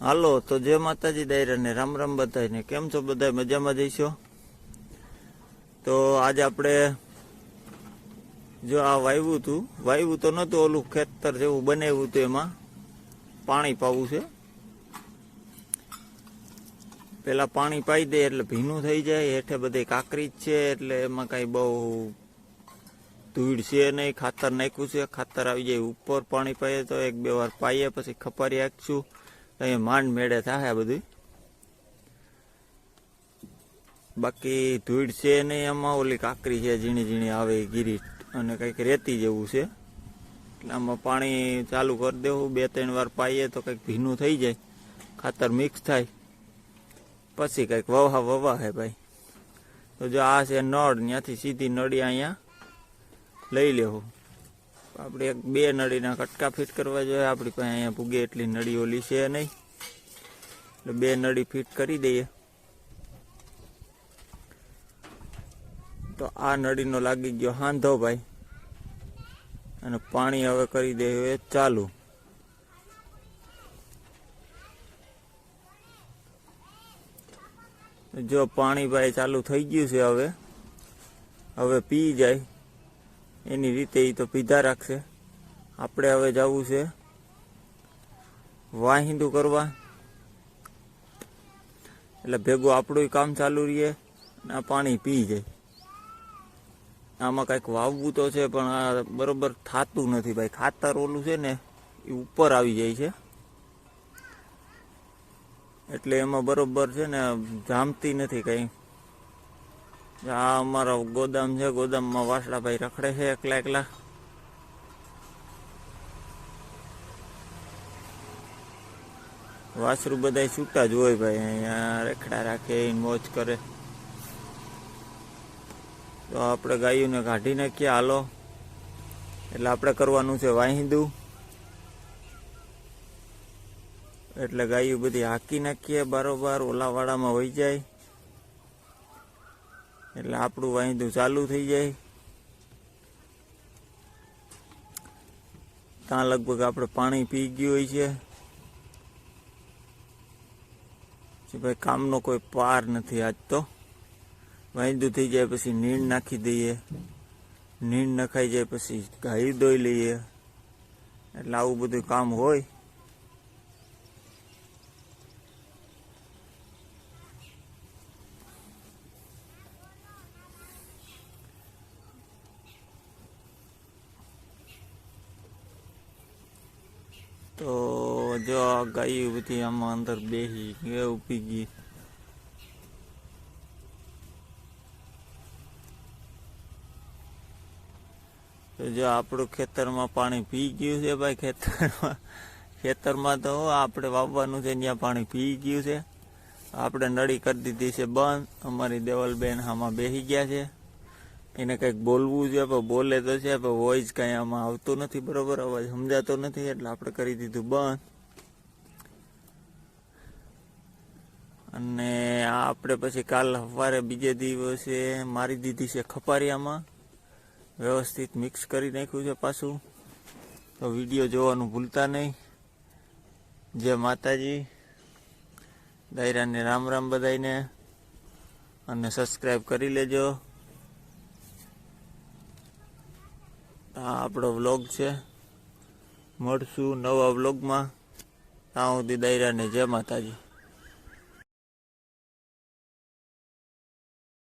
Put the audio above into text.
હાલો, તો જય માતાજી દાયરાને રામ રામ બધાને કેમ છો બધા મજામાં જઈશો? તો આજે આપણે જો આ વાવ્યું હતું વાવ્યું તો નહોતું ઓલું ખેતર જેવું બનાવ્યું હતું એમાં. પાણી પાવું છે. પેલા પાણી પાઈ દે એટલે ભીનું થઈ જાય, હેઠે બધી કાકરી જ છે એટલે એમાં કાંઈ બહુ ધૂળ છે નહીં, ખાતર નાખ્યું છે, ખાતર આવી જાય ઉપર પાણી પાઈએ તો એક બે વાર પાઈએ, પછી ખપારી નાખશું તો અહીંયા માંડ મેળે થાય બધું બાકી ધૂળ છે નહીં એમાં ઓલી કાકરી છે, ઝીણી ઝીણી આવે એ ગીરી અને કંઈક રેતી જેવું છે. એટલે આમાં પાણી ચાલુ કરી દેવું, બે ત્રણ વાર પાઈએ તો કંઈક ભીનું થઈ જાય, ખાતર મિક્સ થાય. પછી કંઈક વવા વવા હે ભાઈ. તો જો આ છે નળ, ત્યાંથી સીધી નળી અહીંયા લઈ લેવું. આપણે એક બે નળીના કટકા ફિટ કરવા જોઈએ. આપણી પાસે અહીંયા પૂગે એટલી નળી ઓલી છે નહીં. એટલે બે નળી ફિટ કરી દઈએ. તો આ નળીનો લાગી ગયો હાંધો ભાઈ. અને પાણી હવે કરી દે ચાલુ. જો પાણી ભાઈ ચાલુ થઈ ગયું છે હવે હવે પી જાય. એની રીતે એ તો પીધા રાખશે. આપણે હવે જવું છે વાહિંદુ કરવા. એટલે ભેગું આપણું કામ ચાલુ રહીએ આ પાણી પી જાય. આમાં કંઈક વાવવું તો છે, પણ આ બરોબર થાતું નથી ભાઈ. ખાતર ઓલું છે ને એ ઉપર આવી જાય છે. એટલે એમાં બરોબર છે ને, જામતી નથી કંઈ. આ અમારો ગોદામ છે, ગોદામમાં વાસડાભાઈ રખડે છે એકલા એકલા. વાસરું બધા છૂટા જ હોય ભાઈ, અહીંયા રેખડા રાખે, મોજ કરે. તો આપણે ગાયોને કાઢી નાખીએ, હાલો. એટલે આપણે કરવાનું છે વાહિંદું એટલે ગાયું બધી હાકી નાખીએ, બરોબર ઓલાવાડામાં વહી જાય. એટલે આપણું વાંધું ચાલુ થઈ જાય. ત્યાં લગભગ આપણે પાણી પી ગયું હોય છે. ભાઈ કામનો કોઈ પાર નથી આજ તો. વાંધું થઈ જાય પછી નીણ નાખી દઈએ. નીણ નખાઈ જાય પછી ગાય દોઈ લઈએ. એટલે આવું બધું કામ હોય. તો જો આ ગાયું બધી આમાં અંદર બેસી એ ઊભી ગઈ. તો જો આપણું ખેતરમાં પાણી પી ગયું છે ભાઈ, ખેતરમાં. ખેતરમાં તો આપણે વાવવાનું છે, ત્યાં પાણી પી ગયું છે. આપણે નળી કરી દીધી છે બંધ. અમારી દેવલબેન આમાં બેસી ગયા છે. એને કંઈક બોલવું છે, પણ બોલે તો છે, પણ વોઇસ કાંઈ આમાં આવતું નથી, બરોબર? અવાજ સમજાતો નથી, એટલે આપણે કરી દીધું બંધ. અને આ આપણે પછી કાલ સવારે બીજે દિવસે મારી દીધી છે ખપારિયામાં. વ્યવસ્થિત મિક્સ કરી નાખ્યું છે પાછું. તો વીડિયો જોવાનું ભૂલતા નહીં. જય માતાજી. દાયરાને રામ રામ બધાઈને અને સબસ્ક્રાઈબ કરી લેજો. આ આપણો વ્લોગ છે. મળશું નવા વ્લોગમાં. ત્યાં સુધી દૈરાને જય માતાજી.